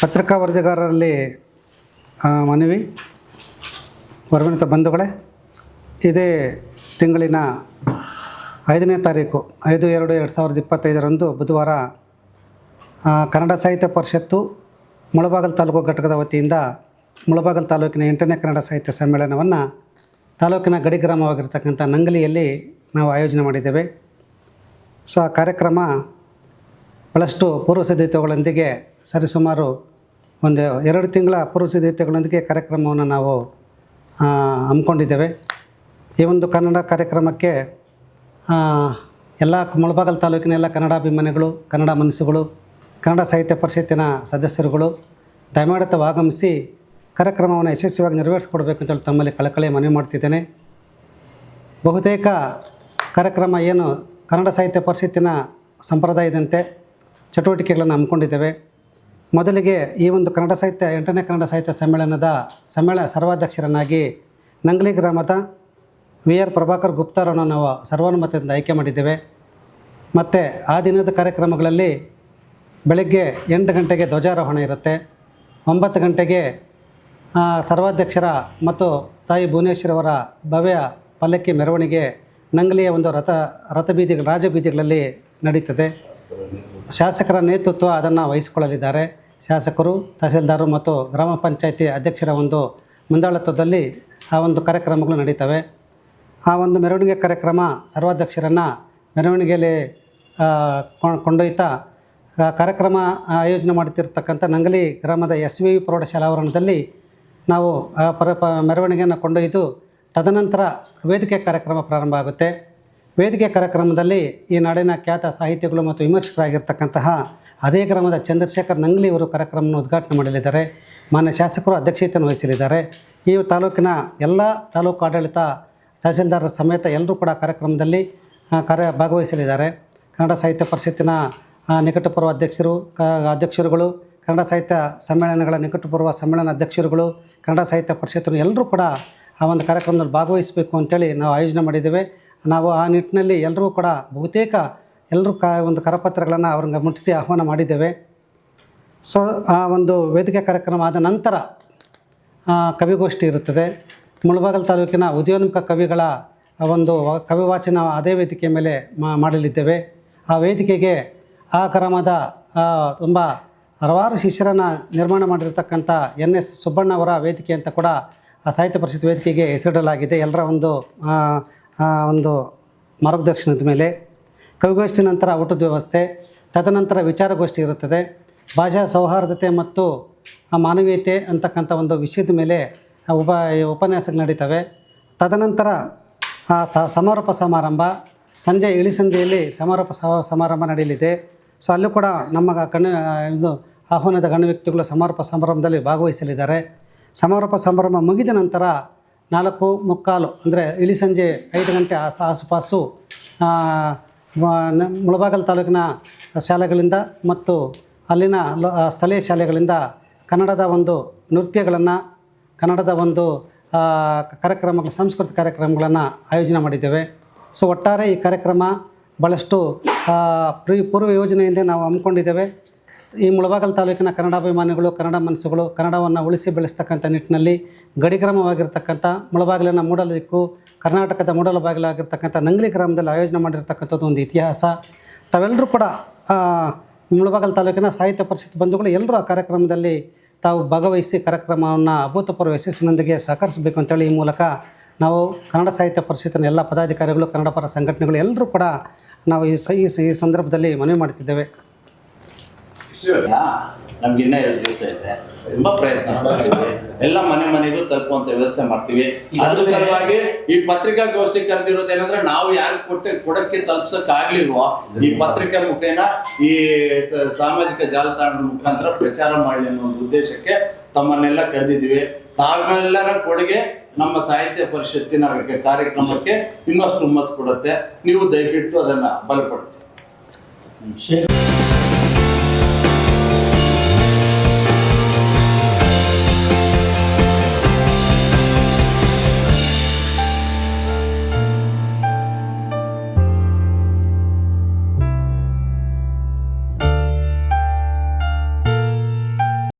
ಪತ್ರಿಕಾ ವರದಿಗಾರರಲ್ಲಿ ಮನವಿ ವರ್ಗಣಿತ ಬಂಧುಗಳೇ, ಇದೇ ತಿಂಗಳಿನ ಐದನೇ ತಾರೀಕು, ಐದು, ಎರಡು ಎರಡು ಸಾವಿರದ ಇಪ್ಪತ್ತೈದರಂದು ಬುಧವಾರ ಕನ್ನಡ ಸಾಹಿತ್ಯ ಪರಿಷತ್ತು ಮುಳಬಾಗಲ್ ತಾಲೂಕು ಘಟಕದ ವತಿಯಿಂದ ಮುಳಬಾಗಲ್ ತಾಲೂಕಿನ ಎಂಟನೇ ಕನ್ನಡ ಸಾಹಿತ್ಯ ಸಮ್ಮೇಳನವನ್ನು ತಾಲೂಕಿನ ಗಡಿ ಗ್ರಾಮವಾಗಿರ್ತಕ್ಕಂಥ ನಂಗಲಿಯಲ್ಲಿ ನಾವು ಆಯೋಜನೆ ಮಾಡಿದ್ದೇವೆ. ಸೊ, ಆ ಕಾರ್ಯಕ್ರಮ ಭಾಳಷ್ಟು ಪೂರ್ವ ಸಿದ್ಧತೆಗಳೊಂದಿಗೆ ಸರಿಸುಮಾರು ಒಂದು ಎರಡು ತಿಂಗಳ ಪೂರ್ವ ಸಿದ್ಧತೆಗಳೊಂದಿಗೆ ಕಾರ್ಯಕ್ರಮವನ್ನು ನಾವು ಹಮ್ಮಿಕೊಂಡಿದ್ದೇವೆ. ಈ ಒಂದು ಕನ್ನಡ ಕಾರ್ಯಕ್ರಮಕ್ಕೆ ಎಲ್ಲ ಮುಳಬಾಗಲ್ ತಾಲೂಕಿನ ಎಲ್ಲ ಕನ್ನಡಾಭಿಮಾನಿಗಳು, ಕನ್ನಡ ಮನಸ್ಸುಗಳು, ಕನ್ನಡ ಸಾಹಿತ್ಯ ಪರಿಷತ್ತಿನ ಸದಸ್ಯರುಗಳು ದಯಮಾಡುತ್ತ ಆಗಮಿಸಿ ಕಾರ್ಯಕ್ರಮವನ್ನು ಯಶಸ್ವಿಯಾಗಿ ನೆರವೇರಿಸಿಕೊಡ್ಬೇಕು ಅಂತೇಳಿ ತಮ್ಮಲ್ಲಿ ಕಳಕಳಿ ಮನವಿ ಮಾಡ್ತಿದ್ದೇನೆ. ಬಹುತೇಕ ಕಾರ್ಯಕ್ರಮ ಏನು ಕನ್ನಡ ಸಾಹಿತ್ಯ ಪರಿಷತ್ತಿನ ಸಂಪ್ರದಾಯದಂತೆ ಚಟುವಟಿಕೆಗಳನ್ನು ಹಮ್ಮಿಕೊಂಡಿದ್ದೇವೆ. ಮೊದಲಿಗೆ ಈ ಒಂದು ಕನ್ನಡ ಸಾಹಿತ್ಯ, ಎಂಟನೇ ಕನ್ನಡ ಸಾಹಿತ್ಯ ಸಮ್ಮೇಳನದ ಸಮ್ಮೇಳನ ಸರ್ವಾಧ್ಯಕ್ಷರನ್ನಾಗಿ ನಂಗ್ಲಿ ಗ್ರಾಮದ ವಿ ಆರ್ ಪ್ರಭಾಕರ್ ಗುಪ್ತಾರನ್ನು ನಾವು ಸರ್ವಾನುಮತದಿಂದ ಆಯ್ಕೆ ಮಾಡಿದ್ದೇವೆ. ಮತ್ತು ಆ ದಿನದ ಕಾರ್ಯಕ್ರಮಗಳಲ್ಲಿ ಬೆಳಗ್ಗೆ ಎಂಟು ಗಂಟೆಗೆ ಧ್ವಜಾರೋಹಣ ಇರುತ್ತೆ. ಒಂಬತ್ತು ಗಂಟೆಗೆ ಸರ್ವಾಧ್ಯಕ್ಷರ ಮತ್ತು ತಾಯಿ ಭುವನೇಶ್ವರವರ ಭವ್ಯ ಪಲ್ಲಕ್ಕಿ ಮೆರವಣಿಗೆ ನಂಗಲಿಯ ಒಂದು ರಥ, ರಥಬೀದಿಗಳು, ರಾಜಬೀದಿಗಳಲ್ಲಿ ನಡೀತದೆ ಶಾಸಕರ ನೇತೃತ್ವ ಅದನ್ನು ವಹಿಸಿಕೊಳ್ಳಲಿದ್ದಾರೆ. ಶಾಸಕರು, ತಹಸೀಲ್ದಾರು ಮತ್ತು ಗ್ರಾಮ ಪಂಚಾಯಿತಿ ಅಧ್ಯಕ್ಷರ ಒಂದು ಮುಂದಾಳತ್ವದಲ್ಲಿ ಆ ಒಂದು ಕಾರ್ಯಕ್ರಮಗಳು ನಡೀತವೆ. ಆ ಒಂದು ಮೆರವಣಿಗೆ ಕಾರ್ಯಕ್ರಮ ಸರ್ವಾಧ್ಯಕ್ಷರನ್ನು ಮೆರವಣಿಗೆಯಲ್ಲಿ ಕೊಂಡೊಯ್ತಾ ಕಾರ್ಯಕ್ರಮ ಆಯೋಜನೆ ಮಾಡುತ್ತಿರ್ತಕ್ಕಂಥ ನಂಗಲಿ ಗ್ರಾಮದ ಎಸ್ ವಿ ಪ್ರೌಢಶಾಲಾ ಆವರಣದಲ್ಲಿ ನಾವು ಆ ಪರ ಮೆರವಣಿಗೆಯನ್ನು ಕೊಂಡೊಯ್ದು ತದನಂತರ ವೇದಿಕೆ ಕಾರ್ಯಕ್ರಮ ಪ್ರಾರಂಭ ಆಗುತ್ತೆ. ವೇದಿಕೆ ಕಾರ್ಯಕ್ರಮದಲ್ಲಿ ಈ ನಾಡಿನ ಖ್ಯಾತ ಸಾಹಿತಿಗಳು ಮತ್ತು ವಿಮರ್ಶಕರಾಗಿರ್ತಕ್ಕಂತಹ ಅದೇ ಗ್ರಾಮದ ಚಂದ್ರಶೇಖರ್ ನಂಗ್ಲಿ ಅವರು ಕಾರ್ಯಕ್ರಮವನ್ನು ಉದ್ಘಾಟನೆ ಮಾಡಲಿದ್ದಾರೆ. ಮಾನ್ಯ ಶಾಸಕರು ಅಧ್ಯಕ್ಷತೆಯನ್ನು ವಹಿಸಲಿದ್ದಾರೆ. ಈ ತಾಲೂಕಿನ ಎಲ್ಲ ತಾಲೂಕು ಆಡಳಿತ ತಹಸೀಲ್ದಾರರ ಸಮೇತ ಎಲ್ಲರೂ ಕೂಡ ಕಾರ್ಯಕ್ರಮದಲ್ಲಿ ಕಾರ್ಯ ಭಾಗವಹಿಸಲಿದ್ದಾರೆ. ಕನ್ನಡ ಸಾಹಿತ್ಯ ಪರಿಷತ್ತಿನ ನಿಕಟಪೂರ್ವ ಅಧ್ಯಕ್ಷರು, ಕ, ಅಧ್ಯಕ್ಷರುಗಳು, ಕನ್ನಡ ಸಾಹಿತ್ಯ ಸಮ್ಮೇಳನಗಳ ನಿಕಟಪೂರ್ವ ಸಮ್ಮೇಳನ ಅಧ್ಯಕ್ಷರುಗಳು, ಕನ್ನಡ ಸಾಹಿತ್ಯ ಪರಿಷತ್ತು ಎಲ್ಲರೂ ಕೂಡ ಆ ಒಂದು ಕಾರ್ಯಕ್ರಮದಲ್ಲಿ ಭಾಗವಹಿಸಬೇಕು ಅಂತೇಳಿ ನಾವು ಆಯೋಜನೆ ಮಾಡಿದ್ದೇವೆ. ನಾವು ಆ ನಿಟ್ಟಿನಲ್ಲಿ ಎಲ್ಲರೂ ಕೂಡ ಬಹುತೇಕ ಎಲ್ಲರೂ ಕ ಒಂದು ಕರಪತ್ರಗಳನ್ನು ಅವ್ರಿಗೆ ಮುಟ್ಟಿಸಿ ಆಹ್ವಾನ ಮಾಡಿದ್ದೇವೆ. ಸೊ, ಆ ಒಂದು ವೇದಿಕೆ ಕಾರ್ಯಕ್ರಮ ಆದ ನಂತರ ಕವಿಗೋಷ್ಠಿ ಇರುತ್ತದೆ. ಮುಳಬಾಗಲ್ ತಾಲೂಕಿನ ಉದಯೋನ್ಮುಖ ಕವಿಗಳ ಒಂದು ಕವಿವಾಚನ ಅದೇ ವೇದಿಕೆ ಮೇಲೆ ಮಾಡಲಿದ್ದೇವೆ. ಆ ವೇದಿಕೆಗೆ ಆ ಕ್ರಮದ ತುಂಬ ಹಲವಾರು ಶಿಷ್ಯರನ್ನು ನಿರ್ಮಾಣ ಮಾಡಿರ್ತಕ್ಕಂಥ ಎನ್ ಎಸ್ ಸುಬ್ಬಣ್ಣ ಅವರ ವೇದಿಕೆ ಅಂತ ಕೂಡ ಸಾಹಿತ್ಯ ಪರಿಷತ್ ವೇದಿಕೆಗೆ ಹೆಸರಿಡಲಾಗಿದೆ. ಎಲ್ಲರ ಒಂದು ಆ, ಆ ಒಂದು ಮಾರ್ಗದರ್ಶನದ ಮೇಲೆ ಕವಿಗೋಷ್ಠಿ ನಂತರ ಊಟದ ವ್ಯವಸ್ಥೆ ತದನಂತರ ವಿಚಾರಗೋಷ್ಠಿ ಇರುತ್ತದೆ. ಭಾಷಾ ಸೌಹಾರ್ದತೆ ಮತ್ತು ಆ ಮಾನವೀಯತೆ ಅಂತಕ್ಕಂಥ ಒಂದು ವಿಷಯದ ಮೇಲೆ ಉಪ ಉಪನ್ಯಾಸಗಳು ನಡೀತವೆ. ತದನಂತರ ಆ ಸಮಾರೋಪ ಸಮಾರಂಭ ಸಂಜೆ ಇಳಿಸಂಜೆಯಲ್ಲಿ ಸಮಾರೋಪ ಸಮಾರಂಭ ನಡೆಯಲಿದೆ. ಸೊ ಅಲ್ಲೂ ಕೂಡ ನಮ್ಮ ಕಣ್ಣು ಇದು ಆಹ್ವಾನದ ಗಣ್ಯ ವ್ಯಕ್ತಿಗಳು ಸಮಾರೋಪ ಸಮಾರಂಭದಲ್ಲಿ ಭಾಗವಹಿಸಲಿದ್ದಾರೆ. ಸಮಾರೋಪ ಸಮಾರಂಭ ಮುಗಿದ ನಂತರ ನಾಲ್ಕು ಮುಕ್ಕಾಲು, ಅಂದರೆ ಇಳಿ ಸಂಜೆ ಐದು ಗಂಟೆ ಆಸ, ಆಸುಪಾಸು ಮುಳಬಾಗಲ್ ತಾಲೂಕಿನ ಶಾಲೆಗಳಿಂದ ಮತ್ತು ಅಲ್ಲಿನ ಸ್ಥಳೀಯ ಶಾಲೆಗಳಿಂದ ಕನ್ನಡದ ಒಂದು ನೃತ್ಯಗಳನ್ನು, ಕನ್ನಡದ ಒಂದು ಕಾರ್ಯಕ್ರಮಗಳು, ಸಾಂಸ್ಕೃತಿಕ ಕಾರ್ಯಕ್ರಮಗಳನ್ನು ಆಯೋಜನೆ ಮಾಡಿದ್ದೇವೆ. ಸೊ, ಒಟ್ಟಾರೆ ಈ ಕಾರ್ಯಕ್ರಮ ಭಾಳಷ್ಟು ಪೂರ್ವ ಯೋಜನೆಯಿಂದ ನಾವು ಹಮ್ಮಿಕೊಂಡಿದ್ದೇವೆ. ಈ ಮುಳಬಾಗಲ್ ತಾಲೂಕಿನ ಕನ್ನಡಾಭಿಮಾನಿಗಳು ಕನ್ನಡ ಮನಸ್ಸುಗಳು, ಕನ್ನಡವನ್ನು ಉಳಿಸಿ ಬೆಳೆಸ್ತಕ್ಕಂಥ ನಿಟ್ಟಿನಲ್ಲಿ ಗಡಿಗ್ರಾಮವಾಗಿರ್ತಕ್ಕಂಥ ಮುಳಬಾಗಿಲಿನ ಮೂಡಲ ದಿಕ್ಕು, ಕರ್ನಾಟಕದ ಮೂಡಲ ಬಾಗಿಲಾಗಿರ್ತಕ್ಕಂಥ ನಂಗ್ಲಿ ಗ್ರಾಮದಲ್ಲಿ ಆಯೋಜನೆ ಮಾಡಿರ್ತಕ್ಕಂಥದ್ದು ಒಂದು ಇತಿಹಾಸ. ತಾವೆಲ್ಲರೂ ಕೂಡ ಮುಳಬಾಗಲ್ ತಾಲೂಕಿನ ಸಾಹಿತ್ಯ ಪರಿಷತ್ ಬಂಧುಗಳು ಎಲ್ಲರೂ ಆ ಕಾರ್ಯಕ್ರಮದಲ್ಲಿ ತಾವು ಭಾಗವಹಿಸಿ ಕಾರ್ಯಕ್ರಮವನ್ನು ಅಭೂತಪೂರ್ವ ಯಶಸ್ಸಿನೊಂದಿಗೆ ಸಹಕರಿಸಬೇಕು ಅಂತೇಳಿ ಈ ಮೂಲಕ ನಾವು ಕನ್ನಡ ಸಾಹಿತ್ಯ ಪರಿಷತ್ತಿನ ಎಲ್ಲ ಪದಾಧಿಕಾರಿಗಳು ಕನ್ನಡ ಪರ ಸಂಘಟನೆಗಳು ಎಲ್ಲರೂ ಕೂಡ ನಾವು ಈ ಈ ಸಂದರ್ಭದಲ್ಲಿ ಮನವಿ ಮಾಡ್ತಿದ್ದೇವೆ. ನಮ್ಗೆ ಇನ್ನ ಎರಡು ದಿವಸ ಇದೆ. ತುಂಬಾ ಪ್ರಯತ್ನ. ಮಾಡ್ತೀವಿ ಎಲ್ಲ ಮನೆ ಮನೆಗೂ ತಲುಪುವಂತ ವ್ಯವಸ್ಥೆ ಮಾಡ್ತೀವಿ. ಅದ್ರ ಸಲುವಾಗಿ ಈ ಪತ್ರಿಕಾಗೋಷ್ಠಿ ಕರೆದಿರೋದೇನಂದ್ರೆ ನಾವು ಯಾರು ಕೊಟ್ಟೆ ಕೊಡಕ್ಕೆ ತಲುಪ್ಸಕ್ ಆಗ್ಲಿಲ್ವೋ ಈ ಪತ್ರಿಕೆ ಮುಖೇನ ಈ ಸಾಮಾಜಿಕ ಜಾಲತಾಣದ ಮುಖಾಂತರ ಪ್ರಚಾರ ಮಾಡಲಿ ಅನ್ನೋ ಒಂದು ಉದ್ದೇಶಕ್ಕೆ ತಮ್ಮನ್ನೆಲ್ಲ ಕರೆದಿದ್ವಿ ತಾವೆಲ್ಲರ ಕೊಡುಗೆ ನಮ್ಮ ಸಾಹಿತ್ಯ ಪರಿಷತ್ತಿನ ಕಾರ್ಯಕ್ರಮಕ್ಕೆ ಇನ್ನಷ್ಟು ಹುಮ್ಮಸ್ ಕೊಡುತ್ತೆ. ನೀವು ದಯವಿಟ್ಟು ಅದನ್ನ ಬಲಪಡಿಸಿ.